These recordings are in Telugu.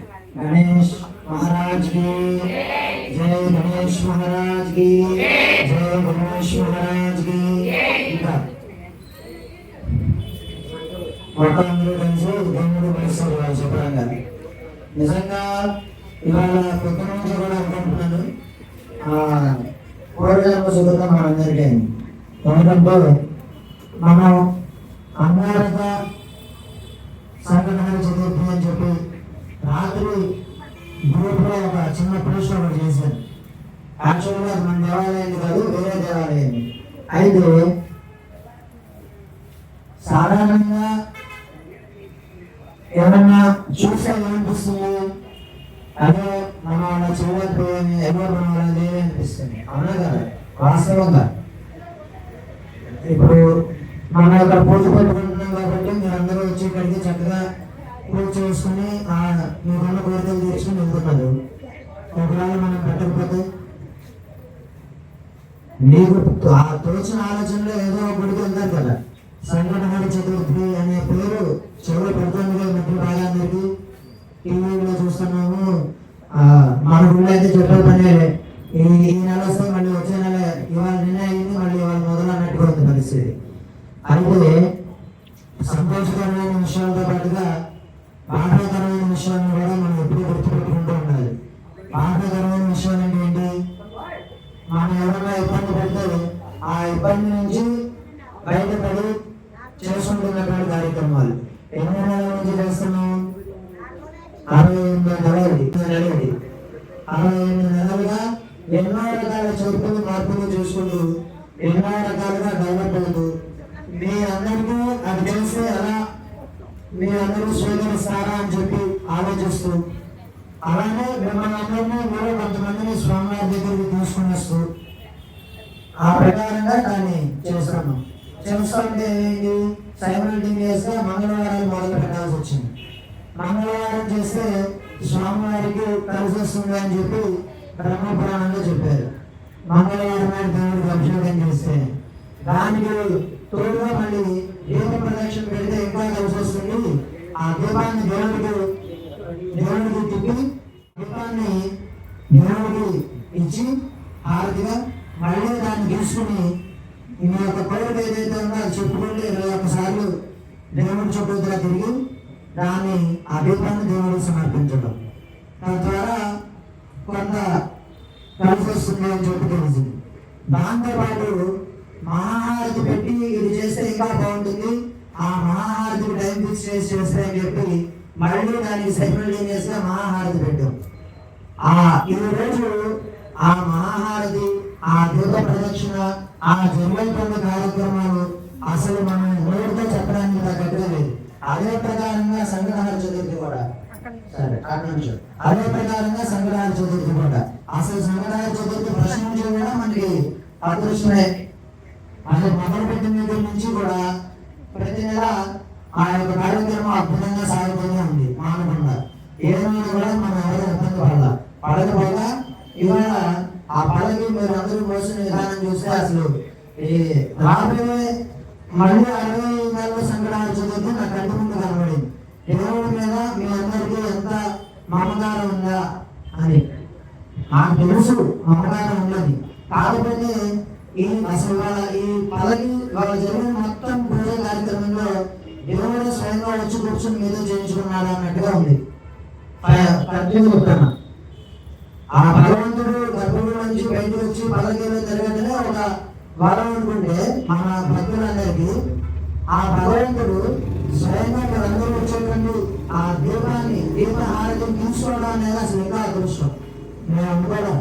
गणेश महाराज की जय गणेश महाराज की जय गणेश महाराज की ఇంకా మొత్తం అందరూ కలిసి దేవుడు పరిస్థితులు వాళ్ళు శుభ్రంగా నిజంగా ఇవాళ కొత్త నుంచి కూడా అనుకుంటున్నాను పూర్వజన్మ సుగతం మనందరికీ అయింది. ఎందుకంటే మనం అంగారక సంఘటన చతుర్థి అని చెప్పి రాత్రి గ్రూప్లో ఒక చిన్న పోస్ట్ ఒకటి చేశాను యాక్చువల్గా మన దేవాలయం కాదు వేరే దేవాలయం అయితే సాధారణంగా ఏమన్నా చూస్తే ఏమనిపిస్తుంది? అదే మనం అలా చేయలేకపోయాము ఎవరు మనం అలా లేదే అనిపిస్తుంది. అవునా కదా? వాస్తవంగా. ఇప్పుడు మనం ఇక్కడ పూజ పెట్టుకుంటున్నాం కాబట్టి మీరు అందరూ వచ్చి ఇక్కడికి చక్కగా పూజ చేసుకుని ఆ మీకున్న కోరికలు తీర్చుకుని వెళ్తున్నారు ఒకవేళ మనం పెట్టకపోతే మీకు ఆ తోచిన ఆలోచనలో ఏదో ఒక గుడికి వెళ్తారు కదా. సంకటహర చతుర్థి అనే పేరు చెవులు పెడుతుంది కదా మధ్య బాగా అందరికి టీవీలో చూస్తున్నాము. ఆ, మన గుళ్ళు అయితే చెప్పే పని ఈ ఈ నెల వస్తే మళ్ళీ వచ్చే నెల ఇవాళ నిన్న అయింది మళ్ళీ ఇవాళ మొదలు అన్నట్టుగా ఉంది పరిస్థితి. అయితే సంతోషకరమైన విషయాలతో పాటుగా బాధాకరమైన విషయాలను కూడా మనం ఎప్పుడు గుర్తుపెట్టుకుంటూ ఉండాలి బాధాకరమైన విషయాలు అంటే ఏంటి మనం ఎవరైనా ఇబ్బంది పెడితే ఆ ఇబ్బంది నుంచి బయటపడి చేసుకుంటున్నటువంటి కార్యక్రమాలు. ఎన్ని నెలల నుంచి చేస్తున్నాం? అరవై ఎనిమిది నెలలు నెలలు అరవై ఎనిమిది నెలలుగా ఎన్నో రకాల చర్యలు మార్పులు చూసుకుంటూ ఎన్నో రకాలుగా డెవలప్ అవుతూ మీ అందరికీ అది తెలిస్తే అలా మీ అందరూ స్వీకరిస్తారా అని చెప్పి ఆలోచిస్తూ అలానే మిమ్మల్ని అందరినీ మీరు కొంతమందిని స్వామివారి దగ్గరికి తీసుకుని వస్తూ ప్రకారంగా దాన్ని చేస్తున్నాం చేస్తుంటే ఏంటి సైమల్టేనియస్గా మంగళవారాలు మొదలు పెట్టాల్సి వచ్చింది. మంగళవారం చేస్తే స్వామివారికి కలిసి వస్తుంది అని చెప్పి బ్రహ్మపురాణంలో చెప్పారు. మంగళవారం నాడు దేవుడికి అభిషేకం చేస్తే దానికి తోడుగా మళ్ళీ దీప ప్రదక్షిణ పెడితే ఇంకా కలిసి వస్తుంది. ఆ దీపాన్ని దేవుడికి దేవుడికి తిప్పి దీపాన్ని దేవుడికి ఇచ్చి హారతిగా మళ్ళీ దాన్ని తీసుకుని ఏదైతే ఉందో అది చెప్పుకుంటే ఇరవై ఒక్కసార్లు దేవుడి చుట్టూతులా తిరిగి దాన్ని ఆ దేవుడు సమర్పించడం. తద్వారా కొంత కలిసి వస్తుంది అని చెప్పి తెలిసింది. దాంతోపాటు మహాహారతి పెట్టి ఇది చేస్తే ఇంకా బాగుంటుంది. ఆ మహాహారతికి టైం ఫిక్స్ చేసి చేస్తే అని చెప్పి మళ్ళీ దానికి సైమల్టేనియస్గా మహాహారతి పెట్టాం. ఆ ఈ రోజు ఆ మహాహారతి ఆ దీప ప్రదక్షిణ ఆ జరుగుతున్న కార్యక్రమాలు అసలు మనం నోటితో చెప్పడానికి తగ్గట్టుగా లేదు. అదే ప్రకారంగా సంగ్రహార చతుర్థి కూడా. సరే అదే ప్రకారంగా సంగ్రహార చతుర్థి కూడా. అసలు సంగ్రహార చతుర్థి ప్రశ్నించడం కూడా మనకి అదృష్టమే అసలు మొదలు పెట్టిన దగ్గర నుంచి కూడా ప్రతి నెల ఆ యొక్క కార్యక్రమం అద్భుతంగా సాగుతూనే ఉంది మానకుండా ఏ రోజు కూడా మనం ఎవరు అర్థం పడాల పడకపోగా ఇవాళ ఆ పడకి మీరు అందరూ మోసిన విధానం చూస్తే అసలు ఈ రాబోయే మళ్ళీ అరవై నెలల సంఘటన చదివితే నా కంటి ముందు కనబడింది. దేవుడి మీద మీ అందరికీ ఎంత మమకారం ఉందా అని. నాకు తెలుసు మమకారం ఉన్నది. కాకపోతే ఈ అసలు వాళ్ళ ఈ పదవి వాళ్ళ జరిగిన మొత్తం పూజ కార్యక్రమంలో దేవుడు స్వయంగా వచ్చి కూర్చొని మీతో చేయించుకున్నాడు అన్నట్టుగా ఉంది. ఆ పదవి నుంచి బయటకు వచ్చి పదవిలో తిరగటమే ఒక వరం అనుకుంటే మన భక్తులందరికీ ఆ భగవంతుడు స్వయంగా మీరందరూ వచ్చేటువంటి ఆ దీపాన్ని దీప హారతిని తీసుకోవడం అనేది అసలు ఇంకా అదృష్టం మేము కూడా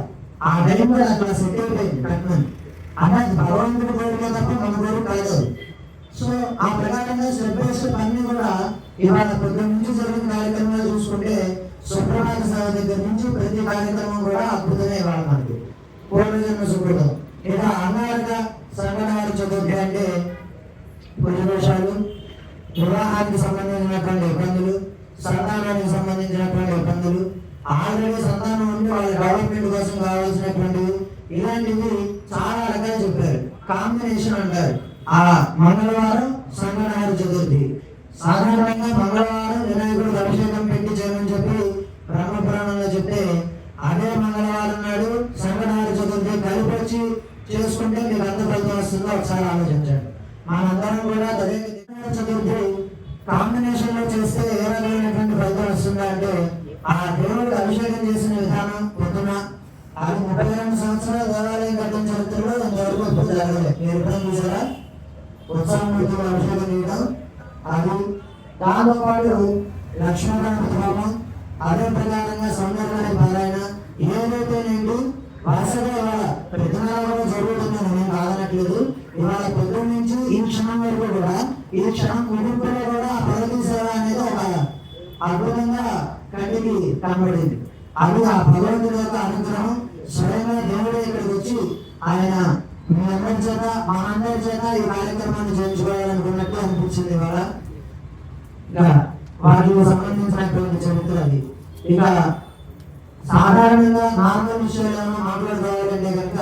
ఆ టైం కూడా అక్కడ సెట్ అయిపోయింది కట్నం. అన్నది భగవంతుడి కోరిక తప్ప మన కోరిక కాదు. సో ఆ ప్రకారంగా సెలబ్రేషన్ అన్ని కూడా ఇవాళ పొద్దున్న నుంచి జరిగిన కార్యక్రమాలు చూసుకుంటే సుప్రభాత సేవ దగ్గర నుంచి ప్రతి కార్యక్రమం కూడా అద్భుతమే ఇవాళ మనకి. పూర్వజన్మ సుకృతం. ఇలా అనారక సంగనాడు చతుర్థి అంటే పురుషాలు వివాహానికి సంబంధించినటువంటి ఇబ్బందులు సంతానానికి సంబంధించినటువంటి ఇబ్బందులు ఆల్రెడీ సంతానం ఉండి వాళ్ళ డెవలప్మెంట్ కోసం కావాల్సినటువంటివి ఇలాంటివి చాలా రకాలు చెప్పారు. కాంబినేషన్ అంటారు. ఆ మంగళవారం సంగనాడు చతుర్థి. సాధారణంగా మంగళవారం వినాయకుడికి అభిషేకం పెట్టి చేయమని చెప్పి చెప్తే అదే మంగళవారం నాడు చతుర్థి చేసుకుంటే మీకు ఎంత ఫలితం వస్తుందో ఒకసారి ఆలోచించండి. మనందరం కూడా తదేవిధంగా చతుర్థి కాంబినేషన్లో చేస్తే ఏ రకమైనటువంటి ఫలితం వస్తుందా అంటే ఆ దేవుడికి అభిషేకం చేసిన విధానం పొద్దున అది ముప్పై రెండు సంవత్సరాల దేవాలయం కట్టిన చరిత్రలో ఇంతవరకు ఎప్పుడు జరగలేదు. మీరు ఎప్పుడైనా చూసారా? ఉత్సవమూర్తికి అభిషేకం చేయడం అది దాంతో పాటు లక్ష్మీనారాయణ హోమం అదే ప్రకారంగా సౌందర్యాన్ని పారాయణ ఏదైతే నేను వరుసగా ఇవాళ ప్రతినాలు జరుగుతుందని నేను కాదనట్లేదు ఇవాళ పొద్దున్న నుంచి ఈ క్షణం వరకు కూడా ఈ క్షణం ముగింపులో కూడా ప్రగతి సేవ అనేది ఒక అద్భుతంగా కంటికి కనబడింది. అది ఆ భగవంతుడి యొక్క అనుగ్రహం స్వయంగా దేవుడే ఇక్కడికి వచ్చి ఆయన మీ అందరి చేత మా అందరి చేత ఈ కార్యక్రమాన్ని చేయించుకోవాలనుకున్నట్టు అనిపించింది ఇవాళ. ఇక వాటికి సంబంధించినటువంటి చరిత్ర అది. ఇక సాధారణంగా నార్మల్ విషయాలను మాట్లాడుకోవాలంటే కనుక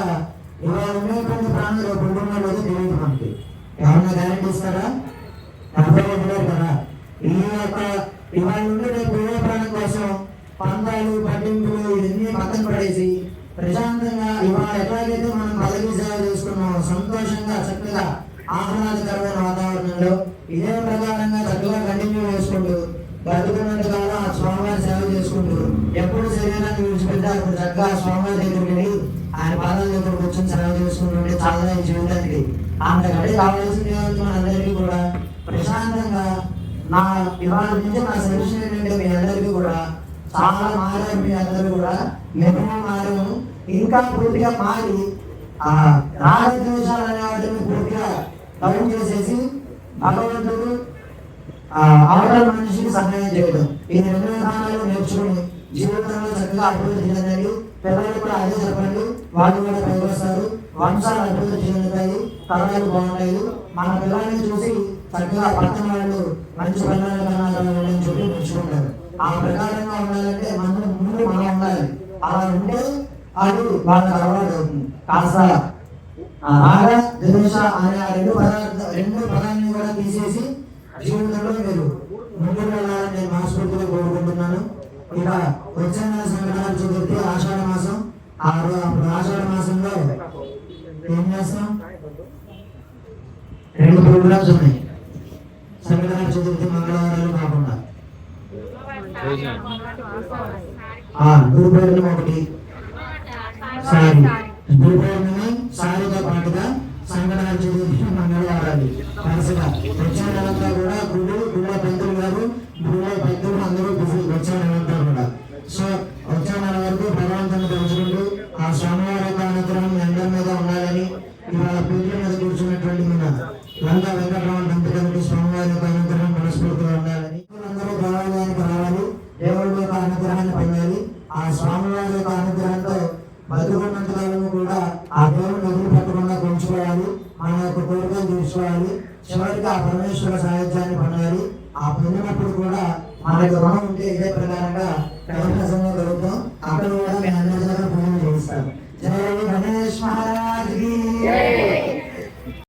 ఇవాళ ఉండేటువంటి ప్రాణులు కుటుంబంలో లేదు తెలియదు మనకి. ఏమన్నా గ్యారెంటీ ఇస్తారా? అర్థమవుతున్నారు కదా. ఈ యొక్క ఇవాళ ఉండే రేపు ప్రాణం కోసం పందాలు పట్టింపులు ఇవన్నీ పక్కన పడేసి ప్రశాంతంగా ఇవాళ ఎట్లాగైతే మనం పదవి సేవ చేసుకున్నాం సంతోషంగా చక్కగా ఆహ్లాదకరమైన వాతావరణంలో ఇదే ప్రకారంగా చక్కగా కంటిన్యూ చేసుకుంటూ బతుకున్నంత కాలం ఆ స్వామివారి సేవ చేసుకుంటూ ఎప్పుడు శరీరాన్ని విడిచిపెడితే అప్పుడు చక్కగా దగ్గరికి వెళ్ళి ఆయన పాదాల దగ్గర కూర్చొని సెలవు చేసుకుంటుంటే చాలా ఈ జీవితానికి అంతకంటే కావాల్సింది మనందరికీ కూడా ప్రశాంతంగా నా ఇవాళ నుంచి నా సజెషన్ ఏంటంటే మీ అందరికీ కూడా చాలా మారారు మీ అందరూ కూడా మేము మారాము ఇంకా పూర్తిగా మారి ఆ రాగద్వేషాలు అనే వాటిని పూర్తిగా డౌన్ చేసేసి భగవంతుడు ఆ అవతల మనిషికి సహాయం చేయడం. ఈ రెండు విధానాలు నేర్చుకుని జీవితంలో చక్కగా అభివృద్ధి చెందండి పిల్లలు కూడా అదే చెప్పండి. వాళ్ళు కూడా పైకి వంశాలు అభివృద్ధి చెందుతాయి. తరాలు బాగుంటాయి. మన పిల్లల్ని చూసి చక్కగా పక్కన వాళ్ళు మంచి పిల్లలు కనాలని చెప్పి మెచ్చుకుంటారు. ఆ ప్రకారంగా ఉండాలంటే మనం ముందు మనం ఉండాలి. అలా ఉంటే అది వాళ్ళకి అలవాటు అవుతుంది. కాస్త ఆ రాగ ద్వేష అనే ఆ రెండు పదార్థ రెండు పదాన్ని కూడా తీసేసి జీవితంలో మీరు ముందుకు వెళ్ళాలని నేను మనస్ఫూర్తిగా కోరుకుంటున్నాను. ఇక వచ్చే నెల సంక్రాంతి చతుర్థి ఆషాఢ మాసం ఆ అప్పుడు ఆషాఢ మాసంలో ఏం చేస్తాం? రెండు ప్రోగ్రామ్స్ ఉన్నాయి. సంక్రాంతి చతుర్థి మంగళవారాలు కాకుండా. గురు ఒకటి సారీ గురు పౌర్ణమి సారీతో పాటుగా సంక్రాంతి చతుర్థి మంగళవారాలు వరుసగా వచ్చే నెలంతా కూడా గుడి గుళ్ళ పెద్దలు గారు గుళ్ళ పెద్దలు అందరూ బిజీ వచ్చే నెలంతా కూడా సో వచ్చే నెల వరకు భగవంతుని తెలుసుకుంటూ ఆ స్వామివారి యొక్క అనుగ్రహం మీ అందరి మీద ఉండాలని ఇవాళ పీఠ కూర్చున్నటువంటి మన లంకా వెంకటరమణ దంపతులకు స్వామివారి యొక్క అనుగ్రహం మనస్ఫూర్తిగా ఉండాలని అందరూ దేవాలయానికి రావాలి దేవుడి యొక్క అనుగ్రహాన్ని పొందాలి. ఆ స్వామివారి యొక్క అనుగ్రహంతో బతుకున్నంత కాలము కూడా ఆ దేవుడిని పెట్టకుండా పెంచుకోవాలి మన యొక్క కోరికలు తీర్చుకోవాలి. చివరికి ఆ పరమేశ్వర సాహిత్యాన్ని పొందాలి. ఆ పొందినప్పుడు కూడా మనకి రుణం ఉంటే ఇదే ప్రకారంగా కైలాసంలో కలుగుతాం అక్కడ కూడా మీ అందరి పూజలు చేస్తాం జయ గణేష్ మహారాజ్ Yay.